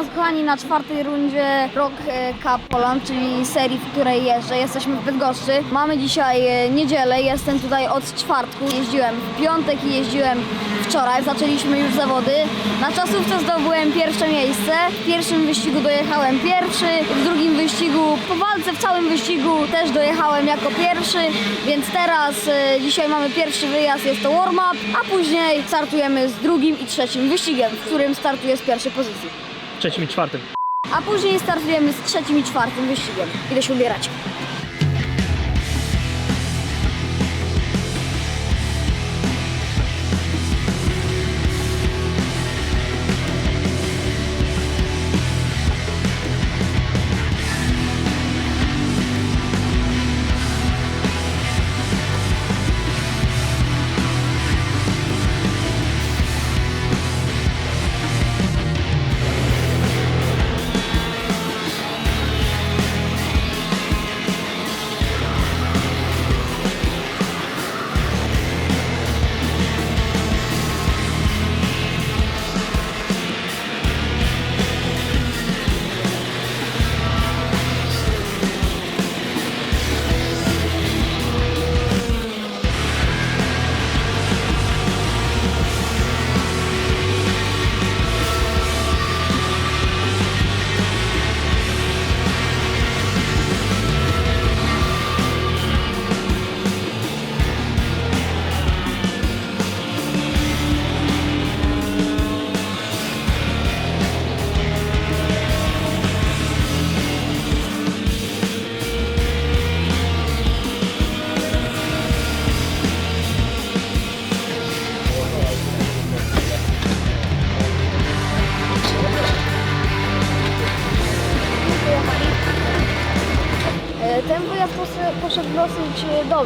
nas kochani na czwartej rundzie Rock e, Cup Poland, czyli serii, w której jeżdżę. Jesteśmy w Bydgoszczy. Mamy dzisiaj e, niedzielę, jestem tutaj od czwartku. Jeździłem w piątek i jeździłem wczoraj, zaczęliśmy już zawody. Na czasówce zdobyłem pierwsze miejsce. W pierwszym wyścigu dojechałem pierwszy, w drugim wyścigu, po walce w całym wyścigu też dojechałem jako pierwszy, więc teraz e, dzisiaj mamy pierwszy wyjazd, jest to warm-up, a później startujemy z drugim i trzecim wyścigiem, w którym startuję z pierwszej pozycji. Trzecim i czwartym. A później startujemy z trzecim i czwartym wyścigiem. Idę się ubierać.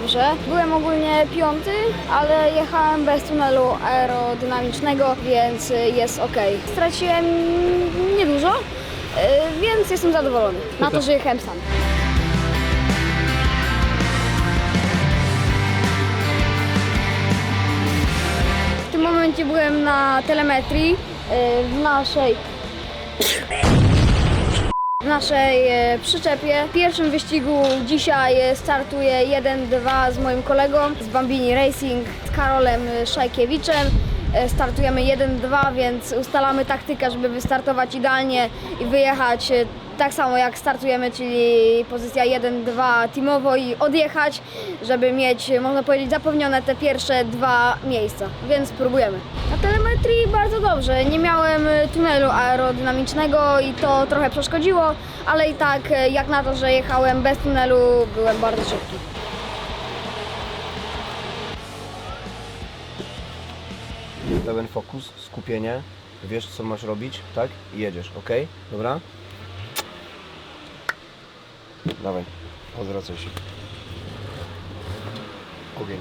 Dobrze. Byłem ogólnie piąty, ale jechałem bez tunelu aerodynamicznego, więc e, jest ok. Straciłem niedużo, e, więc jestem zadowolony na to, że jechałem sam. W tym momencie byłem na telemetrii e, w naszej w naszej e, przyczepie. W pierwszym wyścigu dzisiaj e, startuję 1-2 z moim kolegą z Bambini Racing, z Karolem Szajkiewiczem. E, Startujemy 1-2, więc ustalamy taktykę, żeby wystartować idealnie i wyjechać tak samo jak startujemy, czyli pozycja 1-2 teamowo i odjechać, żeby mieć, można powiedzieć, zapewnione te pierwsze dwa miejsca, więc próbujemy. Na telemetrii bardzo dobrze, nie miałem e, tunelu aerodynamicznego i to trochę przeszkodziło, ale i tak e, jak na to, że jechałem bez tunelu, byłem bardzo szybki. Pełen fokus, skupienie, wiesz co masz robić, tak? I jedziesz, ok? Dobra? Dawaj, odwracaj się. Ogień.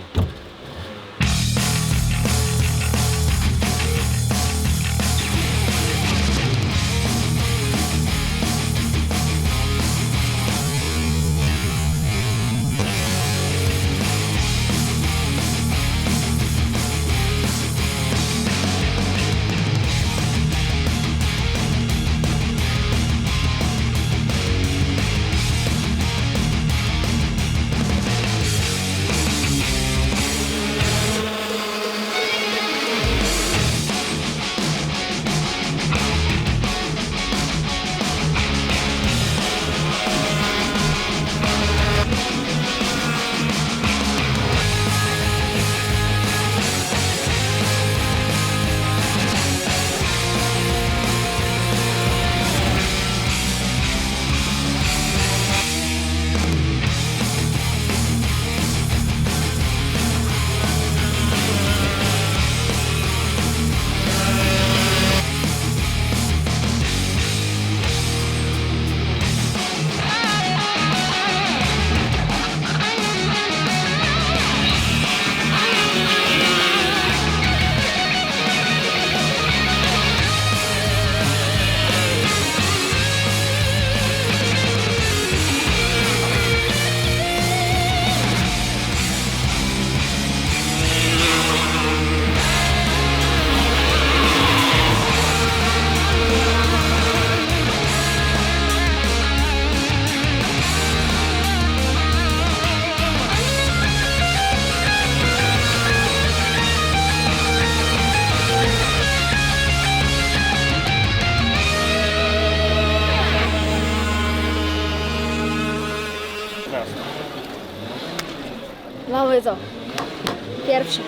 15. Mamy to. Pierwsze.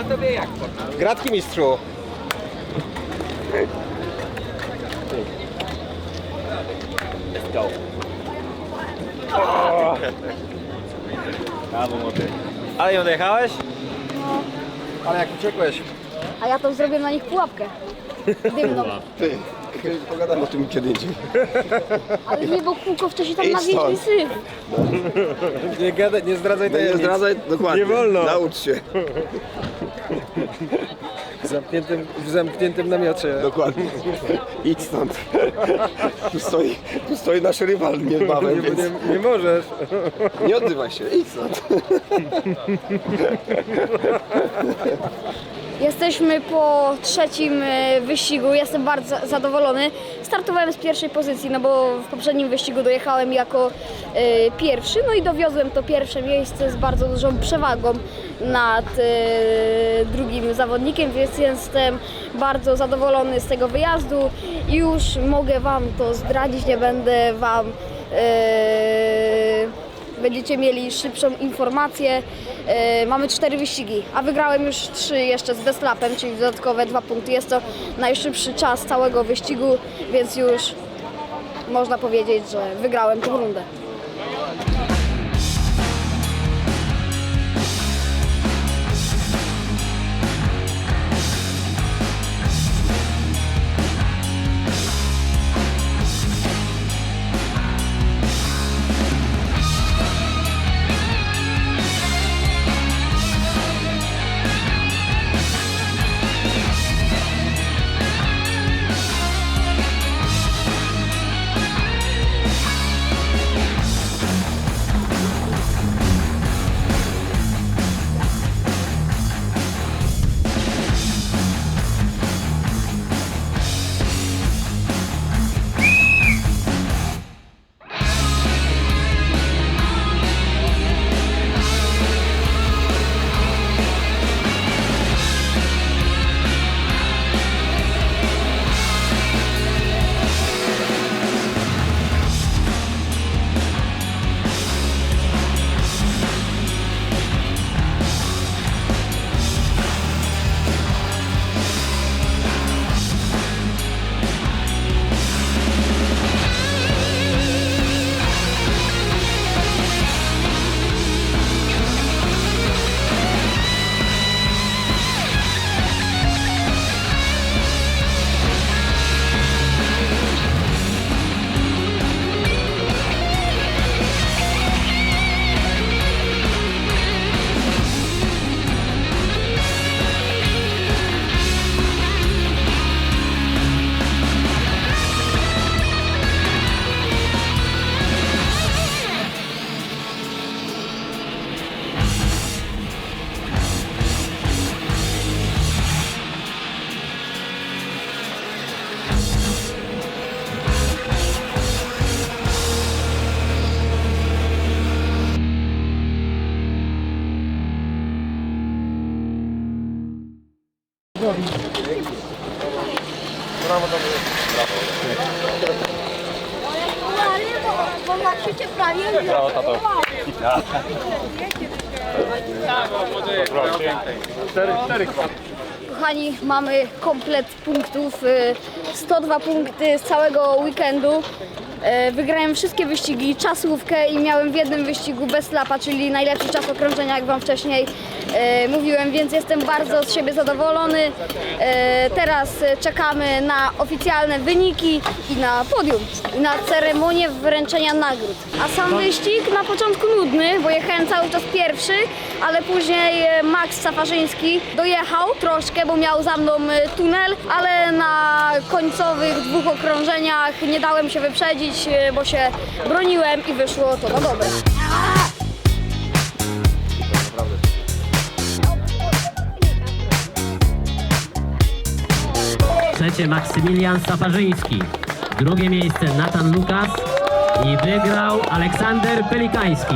A tobie jak? Gratki mistrzu. Let's go. Brawo. Ale ją dojechałeś? No, Ale jak uciekłeś? a ja to zrobię na nich pułapkę. Dymną. Ty, pogadamy o tym kiedy indziej. Ale nie, bo kółko wcześniej tam Idź nawieźli stąd. syf. Nie, gadaj, nie zdradzaj Nie, nie tajemnic. zdradzaj, dokładnie. Nie wolno. Naucz się. W zamkniętym, w zamkniętym namiocie. Dokładnie. Idź stąd. Tu stoi, tu stoi nasz rywal niedbawem, Nie, więc nie, nie możesz. nie odzywaj się. Idź stąd. Jesteśmy po trzecim e, wyścigu. Jestem bardzo zadowolony. Startowałem z pierwszej pozycji, no bo w poprzednim wyścigu dojechałem jako e, pierwszy, no i dowiozłem to pierwsze miejsce z bardzo dużą przewagą nad e, drugim zawodnikiem, więc jestem bardzo zadowolony z tego wyjazdu już mogę Wam to zdradzić, nie będę Wam będziecie mieli szybszą informację. E, mamy cztery wyścigi, a wygrałem już trzy jeszcze z Bestlapem, czyli dodatkowe dwa punkty. Jest to najszybszy czas całego wyścigu, więc już można powiedzieć, że wygrałem tę rundę. Bo jak się cię prawie... Brawo, tato. Kochani, mamy komplet punktów, y, 102 punkty z całego weekendu. Y, Wygrałem wszystkie wyścigi, czasówkę i miałem w jednym wyścigu bez lapa, czyli najlepszy czas okrążenia, jak Wam wcześniej y, mówiłem, więc jestem bardzo z siebie zadowolony. Y, Teraz czekamy na oficjalne wyniki i na podium, i na ceremonię wręczenia nagród. A sam wyścig na początku nudny, bo jechałem cały czas pierwszy, ale później e, Max Safarzyński dojechał troszkę, bo miał za mną e, tunel, ale na końcowych dwóch okrążeniach nie dałem się wyprzedzić, e, bo się broniłem i wyszło to na dobre. Trzecie Maksymilian Safarzyński. Drugie miejsce Natan Lukas. I wygrał Aleksander Pelikański.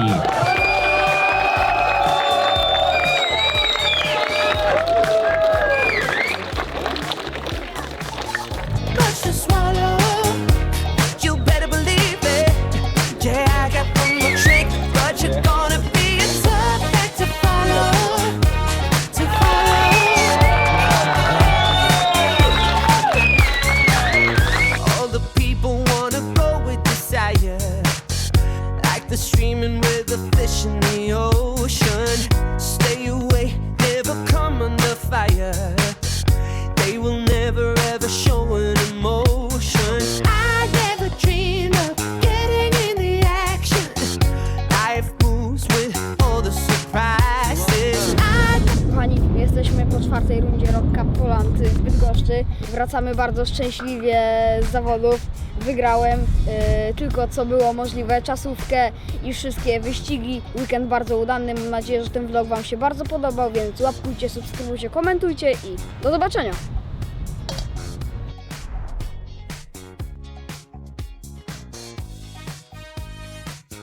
Wracamy bardzo szczęśliwie z zawodów. Wygrałem e, tylko co było możliwe, czasówkę i wszystkie wyścigi. Weekend bardzo udany. Mam nadzieję, że ten vlog Wam się bardzo podobał, więc łapkujcie, subskrybujcie, komentujcie i do zobaczenia.